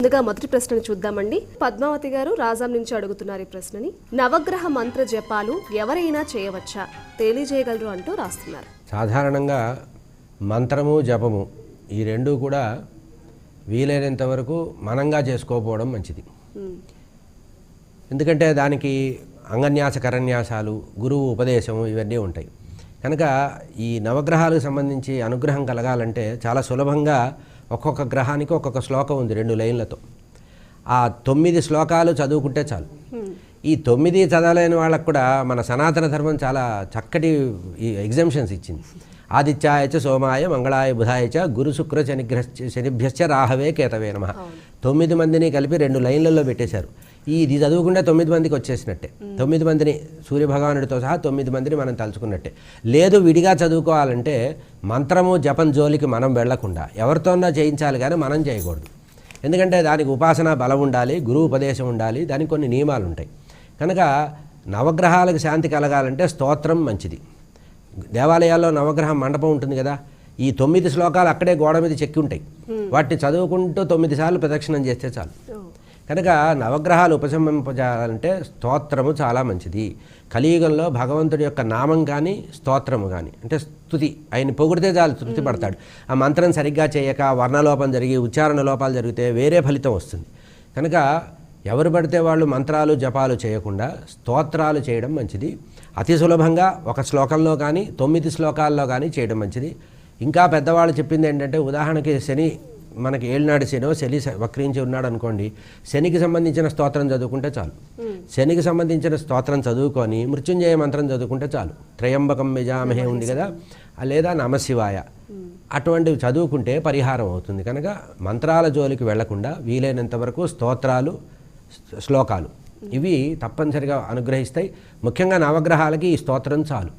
ముందుగా మొదటి ప్రశ్నను చూద్దామండి. పద్మావతి గారు రాజాం నుంచి అడుగుతున్నారు ఈ ప్రశ్నని. నవగ్రహ మంత్ర జపాలు ఎవరైనా చేయవచ్చా? తెలియజేయగలరు అంటూ రాస్తున్నారు. సాధారణంగా మంత్రము జపము ఈ రెండు కూడా వీలైనంత వరకు మనంగా చేసుకోకపోవడం మంచిది. ఎందుకంటే దానికి అంగన్యాస కరన్యాసాలు గురువు ఉపదేశము ఇవన్నీ ఉంటాయి. కనుక ఈ నవగ్రహాలకు సంబంధించి అనుగ్రహం కలగాలంటే చాలా సులభంగా ఒక్కొక్క గ్రహానికి ఒక్కొక్క శ్లోకం ఉంది రెండు లైన్లతో. ఆ తొమ్మిది శ్లోకాలు చదువుకుంటే చాలు. ఈ తొమ్మిది చదవలేని వాళ్ళకు కూడా మన సనాతన ధర్మం చాలా చక్కటి ఈ ఎగ్జామ్షన్స్ ఇచ్చింది. ఆదిత్యాయ చ సోమాయ మంగళాయ బుధాయ చ గురు శుక్ర శనిగ్రహ శనిభ్యశ్చ రాహవే కేతవే నమ. తొమ్మిది మందిని కలిపి రెండు లైన్లలో పెట్టేశారు. ఈ ఇది చదువుకుంటే తొమ్మిది మందికి వచ్చేసినట్టే. తొమ్మిది మందిని సూర్యభగవానుడితో సహా తొమ్మిది మందిని మనం తలుచుకున్నట్టే. లేదు విడిగా చదువుకోవాలంటే మంత్రము జపం జోలికి మనం వెళ్ళకుండా ఎవరితోన్నా చేయించాలి కానీ మనం చేయకూడదు. ఎందుకంటే దానికి ఉపాసన బలం ఉండాలి గురువు ఉపదేశం ఉండాలి దానికి కొన్ని నియమాలు ఉంటాయి. కనుక నవగ్రహాలకు శాంతి కలగాలంటే స్తోత్రం మంచిది. దేవాలయాల్లో నవగ్రహం మండపం ఉంటుంది కదా. ఈ తొమ్మిది శ్లోకాలు అక్కడే గోడ మీద చెక్కి ఉంటాయి. వాటిని చదువుకుంటూ తొమ్మిది సార్లు ప్రదక్షిణం చేస్తే చాలు. కనుక నవగ్రహాలు ఉపశమింపజాలంటే స్తోత్రము చాలా మంచిది. కలియుగంలో భగవంతుడి యొక్క నామం కానీ స్తోత్రము కానీ అంటే స్థుతి ఆయన పొగిడితే చాలు తృప్తి పడతాడు. ఆ మంత్రం సరిగ్గా చేయక వర్ణలోపం జరిగి ఉచ్చారణ లోపాలు జరిగితే వేరే ఫలితం వస్తుంది. కనుక ఎవరు పడితే వాళ్ళు మంత్రాలు జపాలు చేయకుండా స్తోత్రాలు చేయడం మంచిది. అతి సులభంగా ఒక శ్లోకంలో కానీ తొమ్మిది శ్లోకాల్లో కానీ చేయడం మంచిది. ఇంకా పెద్దవాళ్ళు చెప్పింది ఏంటంటే ఉదాహరణకి శని మనకి ఏళ్ళనాడు శనో శని వక్రించి ఉన్నాడు అనుకోండి శనికి సంబంధించిన స్తోత్రం చదువుకుంటే చాలు. శనికి సంబంధించిన స్తోత్రం చదువుకొని మృత్యుంజయ మంత్రం చదువుకుంటే చాలు. త్రయంబకం యజామహే ఉంది కదా లేదా నమశివాయ. అటువంటివి చదువుకుంటే పరిహారం అవుతుంది. కనుక మంత్రాల జోలికి వెళ్ళకుండా వీలైనంత వరకు స్తోత్రాలు శ్లోకాలు. ఇవి తప్పనిసరిగా అనుగ్రహిస్తాయి. ముఖ్యంగా నవగ్రహాలకి ఈ స్తోత్రం చాలు.